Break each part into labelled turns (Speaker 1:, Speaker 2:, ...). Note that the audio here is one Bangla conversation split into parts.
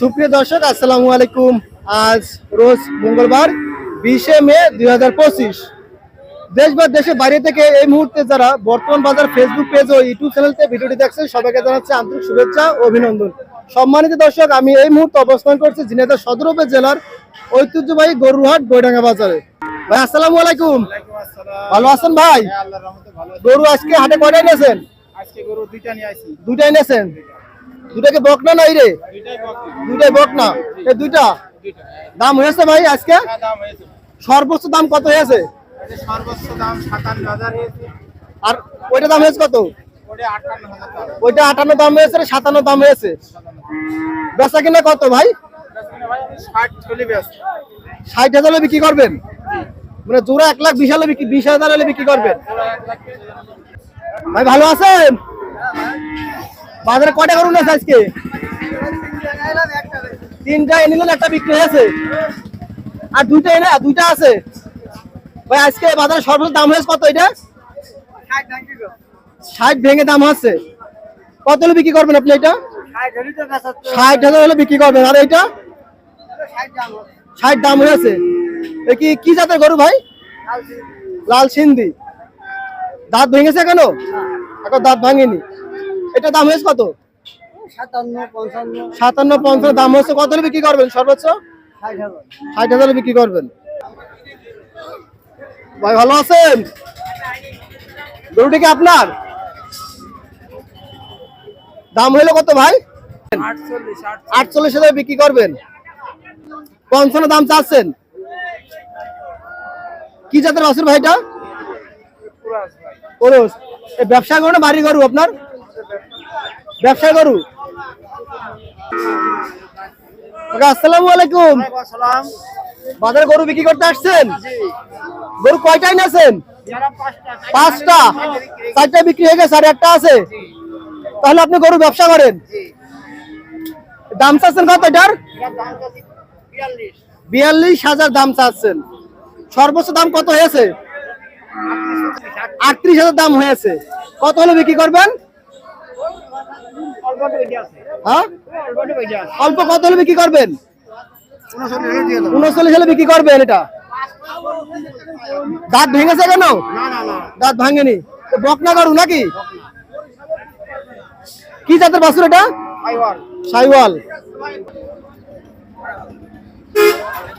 Speaker 1: সুপ্রিয় দর্শক আসসালামু আলাইকুম। আজ রোজ মঙ্গলবার বিশে মে দুই হাজার পঁচিশ। দেশ বা দেশের বাইরে থেকে এই মুহূর্তে যারা বর্তমান বাজার ফেসবুক পেজ ও ইউটিউব চ্যানেলতে ভিডিওটি দেখছেন সবাইকে জানাচ্ছি আন্তরিক শুভেচ্ছা ও অভিনন্দন। সম্মানিত দর্শক আমি এই মুহূর্তে অবস্থান করছি ঝিনাইদহ সদর উপজেলার ঐতিহ্যবাহী গরুহাট বৈডাঙ্গা বাজারে। ভাই আসসালামু আলাইকুম। ভালো আছেন ভাই? গরু আজকে হাটে কয়টা এনেছেন?
Speaker 2: আজকে গরু দুইটা নিয়ে আসি
Speaker 1: দুইটা এনেছেন? দুটাকে বকনা নাই রে?
Speaker 2: দুইটাই
Speaker 1: বকনা এই দুইটা? দাম হয়েছে ভাই আজকে?
Speaker 2: হ্যাঁ,
Speaker 1: সর্বোচ্চ দাম কত হয়েছে?
Speaker 2: সর্বোচ্চ দাম সাতান্ন হাজার
Speaker 1: আর ওইটা দাম হয়েছে কত?
Speaker 2: হাজার
Speaker 1: ওইটা আটান্ন দাম হয়েছে সাতান্ন দাম হয়েছে। বেচা কিনা কত ভাই?
Speaker 2: ষাট
Speaker 1: ষাট হাজার হলে বিক্রি করবেন? মানে জোড়া এক লাখ বিশ হলে বিক্রি বিশ হাজার হলে বিক্রি করবেন? ভাই ভালো আছেন? বাজারে কয়টা করুন আছে আজকে? তিনটা এনে একটা বিক্রি হয়েছে। আর দুইটা এনে দুইটা আছে। ভাই আজকে বাজারে সর্বোচ্চ দাম হয়েছে কত এটা? ষাট ভেঙে দাম হচ্ছে। কত হলে বিক্রি করবেন আপনি এটা? ষাট হাজার হলে বিক্রি করবেন। আর এটা? ষাট দাম হয়েছে। কি কি জাতের গরু ভাই? লাল সিন্ধি। দাঁত ভেঙেছে কেন এখন দাঁত ভাঙেনি। এটা দাম হয়েছে কত?
Speaker 3: সাতান্ন পঞ্চান্ন।
Speaker 1: দাম হচ্ছে কত বিক্রি করবেন? সর্বোচ্চ?
Speaker 3: ষাট হাজার।
Speaker 1: বিক্রি করবেন। ভাই ভালো আছেন? গরুটি কি আপনার? দাম হইল কত ভাই?
Speaker 2: আটচল্লিশ
Speaker 1: হাজার বিক্রি করবেন। পঞ্চান্ন দাম চাচ্ছেন। কি জাতের বাছুর ভাইটা ব্যবসা করো না বাড়ি গরু আপনার? ব্যবসা কাকা, আসসালামু আলাইকুম। বাজারে গরু বিক্রি করতে আসছেন? গরু কয়টাই নেছেন?
Speaker 2: পাঁচটা
Speaker 1: চারটা বিক্রি হয়ে গেছে আর একটা আছে? তাহলে আপনি গরু ব্যবসা করেন। দাম চাচ্ছেন কত এটার?
Speaker 2: বিয়াল্লিশ।
Speaker 1: হাজার দাম চাচ্ছেন। সর্বোচ্চ দাম কত হয়েছে? আটত্রিশ হাজার দাম হয়েছে। কত হলে বিক্রি করবেন? হ্যাঁ? অল্প কত হলে বিক্রি করবেন?
Speaker 2: উনচল্লিশ হলে
Speaker 1: বিক্রি করবেন এটা? দাঁত ভেঙেছে কেন? দাঁত ভাঙেনি। বকনা গরু নাকি? কি জাতের বাছুর এটা? সাইওয়াল।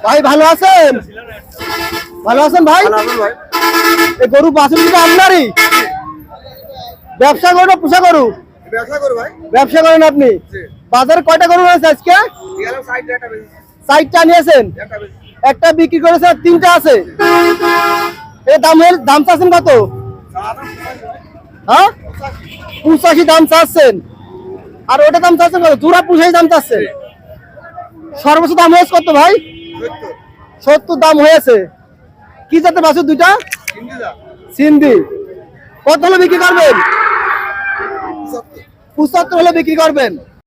Speaker 1: ভাই ভালো আছেন? ভালো আছেন ভাই? এই গরু দুটো আপনারই? ব্যবসা করো পোষা
Speaker 2: করো
Speaker 1: ব্যবসা করেন আপনি? বাজারে কয়টা গরু রয়েছে আজকে?
Speaker 2: গেলাম সাইড একটা
Speaker 1: নিয়েছেন?
Speaker 2: একটা
Speaker 1: বিক্রি করেছে তিনটা আছে। এর দাম চাচ্ছেন কত? হ্যাঁ? পঁচাশি দাম চাচ্ছেন। আর ওটা দাম চাচ্ছেন কত? জোড়া পঁচাশি দাম চাচ্ছেন। সর্বোচ্চ দাম হয়েছে কত ভাই? সত্তর। দাম হয়েছে। কি যাতে বাছুর দুইটা? সিন্ধি। কত হলে বিক্রি করবেন? পঁচাত্তর হলে বিক্রি করবেন?